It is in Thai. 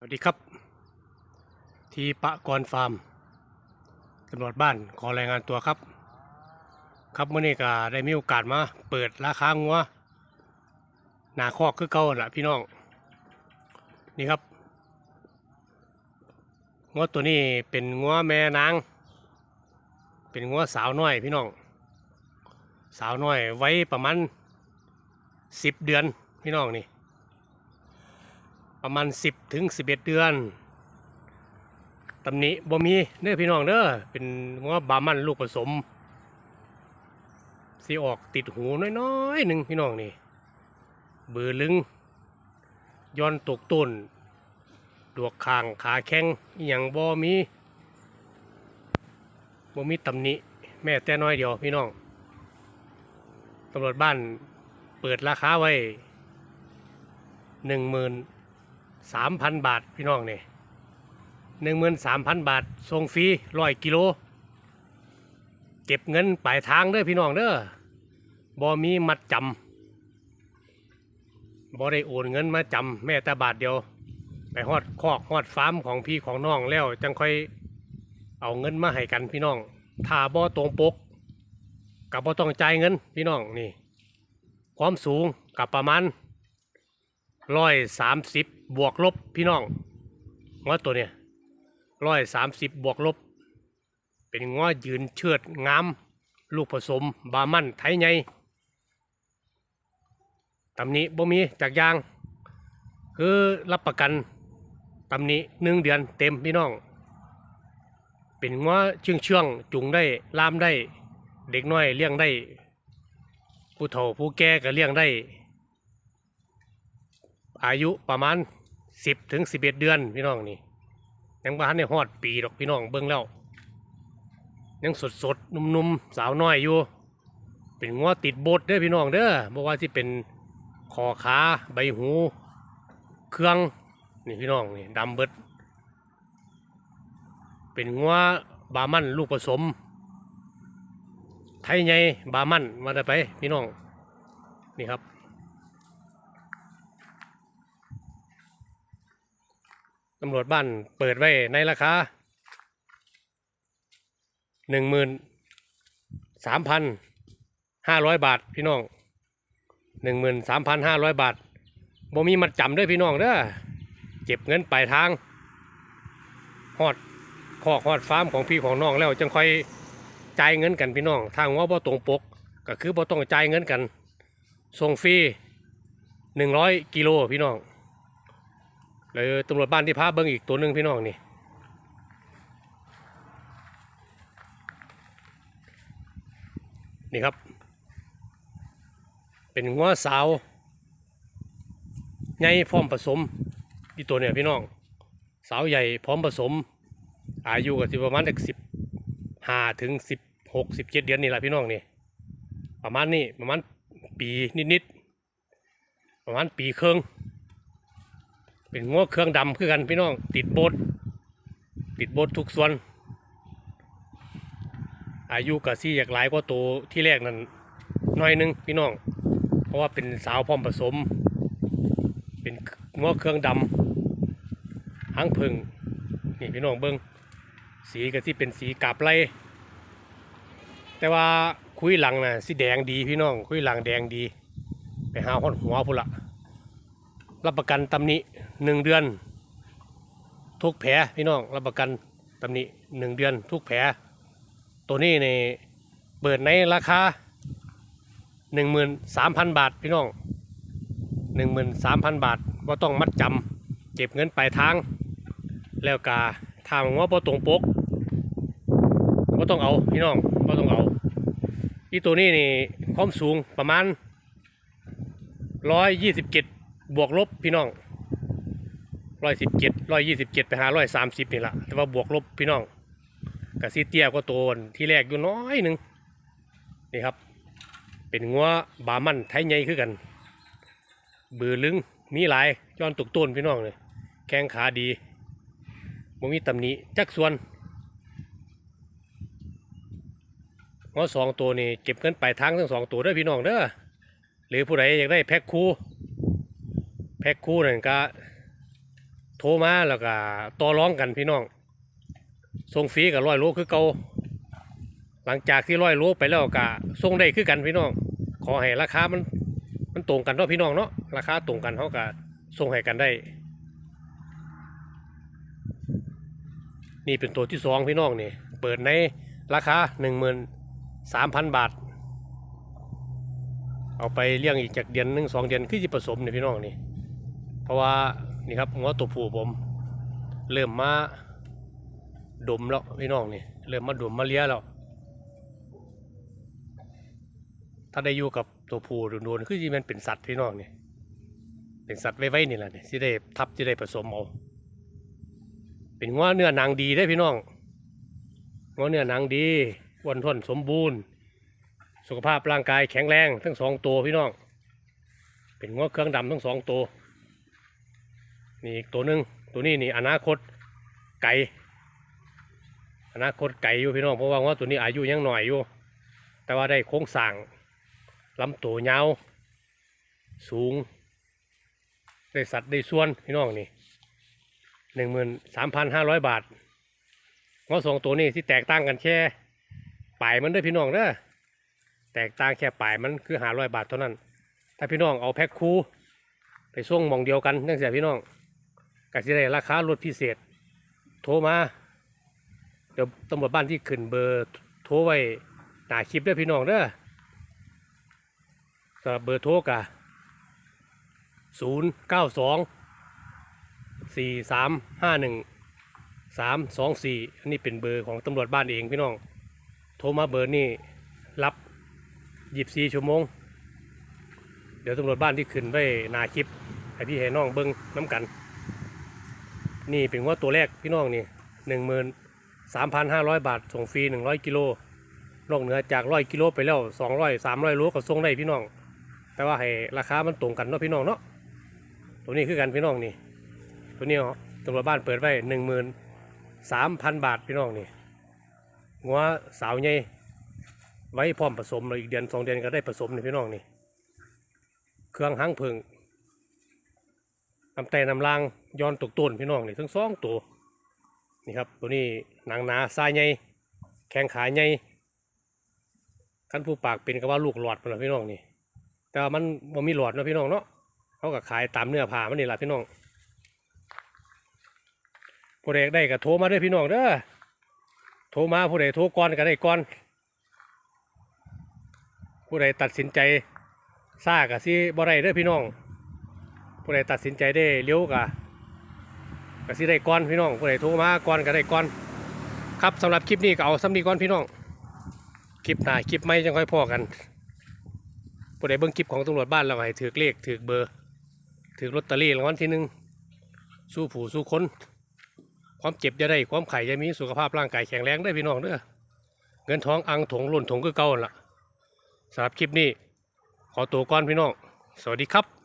สวัสดีครับ ทีปะกรฟาร์มตำรวจบ้านขอรายงานตัวครับ ครับเมื่อนี้ก็ได้มีโอกาสมา เปิดราคางัวหนาคอกคือเก่าแหละพี่น้อง นี่ครับงัวตัวนี้เป็นงัวแม่นาง เป็นงัวสาวน้อยพี่น้อง สาวน้อยไว้ประมาณสิบเดือนพี่น้องนี่ ประมาณ 10ถึง11 เดือนตำหนิบ่มีเด้อพี่น้องเด้อเป็นงัวบามันลูกผสมสีออกติดหูน้อยๆหนึ่งพี่น้องนี่เบือลึงย้อนตกต้นดวกคางขาแข้งอย่างบ่มีบ่มีตำหนิแม่แต่น้อยเดียวพี่น้องตำรวจบ้านเปิดราคาไว้หนึ่งหมื่น สามพันบาทพี่น้องนี่หนึ่งหมื่นสามพันบาทส่งฟรีร้อยกิโล เก็บเงินปลายทางเด้อพี่น้องเด้อบ่มีมัดจำบ่ได้โอนเงินมาจำแม่แต่บาทเดียว ไปฮอดคอกฮอดฟาร์มของพี่ของน้องแล้วจังค่อยเอาเงินมาให้กันพี่น้องถ้าบ่ตรงปกกับบ่ต้องจ่ายเงินพี่น้องนี่ ความสูงกับประมาณร้อยสามสิบ บวกลบพี่น้องง้อตัวเนี่ยร้อยสามสิบบวกลบ เป็นง้อยืนเชิดงาม ลูกผสมบามันไทยใหญ่ตำนี้บ่มีจากยาง คือรับประกันตำนี้หนึ่งเดือนเต็มพี่น้อง เป็นง้อเชื่องเชื่องจุงได้ลามได้ เด็กน้อยเลี้ยงได้ ผู้เฒ่าผู้แก่ก็เลี้ยงได้ อายุประมาณสิบถึงสิบเอ็ดเดือนพี่น้องนี่ยังบ้านในฮอดปีดอกพี่น้องเบิ่งแล้ว ยังสดสดนุ่มๆสาวน้อยอยู่ เป็นงัวติดโบดเด้อพี่น้องเด้อบอกว่าที่เป็นคอขาใบหู เครื่องนี่พี่น้องนี่ดำเบิด เป็นงัวบามันลูกผสม ไทยใหญ่บามันมาได้ไปพี่น้องนี่ครับ ตำรวจบ้านเปิดไว้ในราคาหนึ่งหมื่นสามพันห้าร้อยบาทพี่น้องหนึ่งหมื่นสามพันห้าร้อยบาทบ่มีมัดจำด้วยพี่น้องเด้อเก็บเงินปลายทางฮอดคอกฮอดฟาร์มของพี่ของน้องแล้วจังค่อยจ่ายเงินกันพี่น้อง ทางว่าบ่ตรงปก ก็คือบ่ต้องจ่ายเงินกันส่งฟรีหนึ่งร้อยกิโลพี่น้อง เลยตำรวจบ้านที่พาเบิ้งอีกตัวหนึ่งพี่น้องนี่นี่ครับ เป็นงัวสาวใหญ่พร้อมผสมที่ตัวเนี่ยพี่น้อง สาวใหญ่พร้อมผสม อายุก็สิประมาณสิบห้าถึงสิบหกสิบเจ็ดเดือนนี่แหละพี่น้องนี่ประมาณนี้ประมาณปีนิดๆประมาณปีครึ่ง เป็นง้อเครื่องดำคือกันพี่น้อง ติดโบดติดโบดทุกส่วน อายุกะซี่อยากหลายกว่าตัวที่แรกนั่นน้อยหนึงพี่น้อง เพราะว่าเป็นสาวพร้อมผสม เป็นง้อเครื่องดำหางพึ่งนี่พี่น้องเบิ้งสีกะที่เป็นสีกาบไรแต่ว่าคุยหลังน่ะสีแดงดีพี่น้อง คุยหลังแดงดี ไปหาหอดหัวพุ่นละรับประกันตำหนิ หนึ่งเดือน ทุกแผลพี่น้องรับประกันตำหนิหนึ่งเดือนทุกแผลตัวนี้ในเปิดในราคาหนึ่งหมื่นสามพันบาทพี่น้องหนึ่งหมื่นสามพันบาทว่าต้องมัดจำเก็บเงินปลายทาง แล้วกาทางว่าบ่ตรงปกว่าต้องเอาพี่น้องว่าต้องเอาอีตัวนี้นี่ความสูงประมาณร้อยยี่สิบเจ็ดบวกลบพี่น้อง ร้อยสิบเจ็ดร้อยยี่สิบเจ็ดไปหาร้อยสามสิบนี่แหละแต่ว่าบวกลบพี่น้องกับซีเตียก็โตนที่แรกอยู่น้อยหนึ่งนี่ครับ เป็นงัวบามันไทยใหญ่คือกัน บือลึงมีหลายย้อนตุกต้นพี่น้องเลยแข้งขาดีบ่มีตำหนิจักส่วนงัวสองตัวนี่เก็บเงินปลายทางทั้งสองตัวด้อพี่น้องเด้อหรือผู้ใดอยากได้แพ็คคู่แพ็คคู่นั่นก็ โทรมาแล้วก็ต่อร้องกันพี่น้องส่งฟรีกับร้อยโลคือเก่าหลังจากที่ร้อยโลไปแล้วก็ส่งได้คือกันพี่น้อง ขอให้ราคามันมันตรงกันเนาะพี่น้องเนาะราคาตรงกันเขาก็ส่งให้กันได้ นี่เป็นตัวที่สองพี่น้องนี่ เปิดในราคาหนึ่งหมื่นสามพันบาท เอาไปเลี้ยงอีกจากเดือนหนึ่งสองเดือนคือจะผสมเนี่ยพี่น้องนี่ เพราะว่า นี่ครับหัวตัวผู้ผม เริ่มมาดมแล้วพี่น้องนี่เริ่มมาดมมาเลี้ยแล้วถ้าได้อยู่กับตัวผู้โดนๆคือที่มันเป็นสัตว์พี่น้องนี่เป็นสัตว์ไว้ๆนี่แหละนี่ที่ได้ทับที่ได้ผสมเอาเป็นงัวเนื้อหนังดีได้พี่น้องงัวเนื้อหนังดีอ้วนท้วนสมบูรณ์ สุขภาพร่างกายแข็งแรงทั้งสองตัวพี่น้อง เป็นงัวเครื่องดำทั้งสองตัว นี่อีกตัวหนึ่งตัวนี้นี่อนาคตไก่อนาคตไก่อยู่พี่น้องเพราะว่างัวตัวนี้อายุยังหน่อยอยู่ แต่ว่าได้โค้งสร้างลำตัวยาวสูง ได้สัดได้ส่วนพี่น้องนี่หนึ่งหมื่นสามพันห้าร้อยบาทงอสองตัวนี้ที่แตกต่างกันแค่ปลายมันด้วยพี่น้องเด้อแตกต่างแค่ปลายมันคือหาร้อยบาทเท่านั้น ถ้าพี่น้องเอาแพ็คคู่ไปส่งมองเดียวกันนั่นเสียพี่น้อง ก็จะได้ราคาลดพิเศษ โทรมา เดี๋ยวตำรวจบ้านที่ขึ้นเบอร์โทรไว้หน้าคลิปด้อพี่น้องเด้อสำหรับเบอร์โทรกะศูนย์เก้าสองสี่สามห้าหนึ่งสามสองสี่อันนี้เป็นเบอร์ของตำรวจบ้านเองพี่น้อง โทรมาเบอร์นี่รับยีิบสี่ชั่วโมง เดี๋ยวตำรวจบ้านที่ขึ้นไว้หน้าคลิปให้พี่ให้น้องเบิ้งน้ำกัน นี่เป็นว่าตัวแรกพี่น้องนี่หนึ่งหมื่นสามพันห้าร้อยบาท ส่งฟรีหนึ่งร้อยกิโลนอกเหนือจากร้อยกิโลไปแล้วสองร้อยสามร้อยโลก็ส่งได้พี่น้อง แต่ว่าให้ราคามันตรงกันเนาะพี่น้องเนาะตัวนี้คือกันพี่น้องนี่ ตัวนี้เหรอตำรวจบ้านเปิดไว้หนึ่งหมื่นสามพันบาทพี่น้องนี่งัวสาวใหญ่ไว้พร้อมผสมเลยอีกเดือนสองเดือนก็ได้ผสมนี่พี่น้องนี่ เครื่องหางเพิง น้ำแต่น้ำลางย้อนตกต้นพี่น้องนี่ทั้งสองตัวนี่ครับตัวนี้หนังหนาทรายใหญ่แข้งขาใหญ่ขั้นผู้ปากเป็นก็ว่าลูกหลอดมันละพี่น้องนี่ แต่ว่ามันบ่มีหลอดนะพี่น้องเนาะเขาก็ขายตามเนื้อผ้ามันนี่แหละพี่น้องผู้ใดได้ก็โทรมาด้อพี่น้องเด้อโทรมาผู้ใดโทรก่อนก็ได้ก่อนผู้ใดตัดสินใจซ่าก็สิบ่ได้เด้อพี่น้อง ผู้ใดตัดสินใจได้เร็วก็ก็สิได้ก่อนพี่น้องผู้ใดโทรมาก่อนก็ได้ก่อน ครับสำหรับคลิปนี้ก็เอาซ้ำนี้ก่อนพี่น้องคลิปหน้าคลิปไม่จังค่อยพอกันผู้ใดเบิ่งคลิปของตำรวจบ้านเราให้ถือเลขถือเบอร์ถือลอตเตอรี่รางวัลที่หนึ่งสู้ผู้สู้คนความเจ็บจะได้ความไข่จะมีสุขภาพร่างกายแข็งแรงได้พี่น้องเด้อเงินทองอังถงหล่นถงคือเก่าล่ะสำหรับคลิปนี้ ขอตัวก่อนพี่น้อง สวัสดีครับ